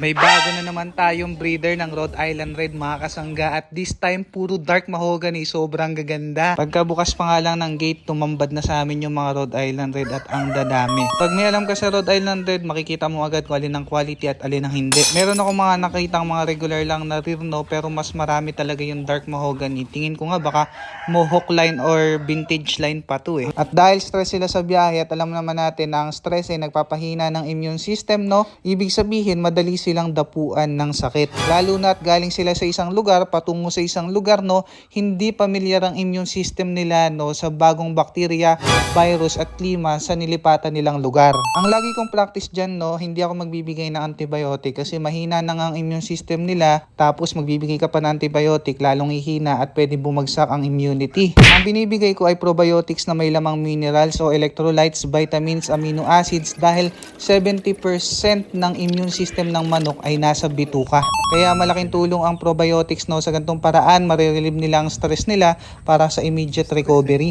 May bago na naman tayong breeder ng Rhode Island Red mga kasangga at this time puro dark mahogany sobrang gaganda. Pagkabukas pa nga lang ng gate tumambad na sa amin yung mga Rhode Island Red at ang dadami. Pag may alam ka sa Rhode Island Red makikita mo agad kung alin ang quality at alin ang hindi. Meron ako mga nakitang mga regular lang na Rirno pero mas marami talaga yung dark mahogany. Tingin ko nga baka mohawk line or vintage line pa to eh. At dahil stress sila sa biyahe at alam naman natin na ang stress ay nagpapahina ng immune system no, ibig sabihin madali silang dapuan ng sakit. Lalo na at galing sila sa isang lugar patungo sa isang lugar no, hindi pamilyar ang immune system nila no sa bagong bakterya, virus at klima sa nilipatan nilang lugar. Ang lagi kong practice dyan no, hindi ako magbibigay ng antibiotic kasi mahina na nga ang immune system nila tapos magbibigay ka pa ng antibiotic lalong ihina at pwede bumagsak ang immunity. Ang binibigay ko ay probiotics na may lamang minerals o electrolytes, vitamins, amino acids dahil 70% ng immune system ng manok ay nasa bituka. Kaya malaking tulong ang probiotics no sa ganitong paraan, marirelieve nila ang stress nila para sa immediate recovery.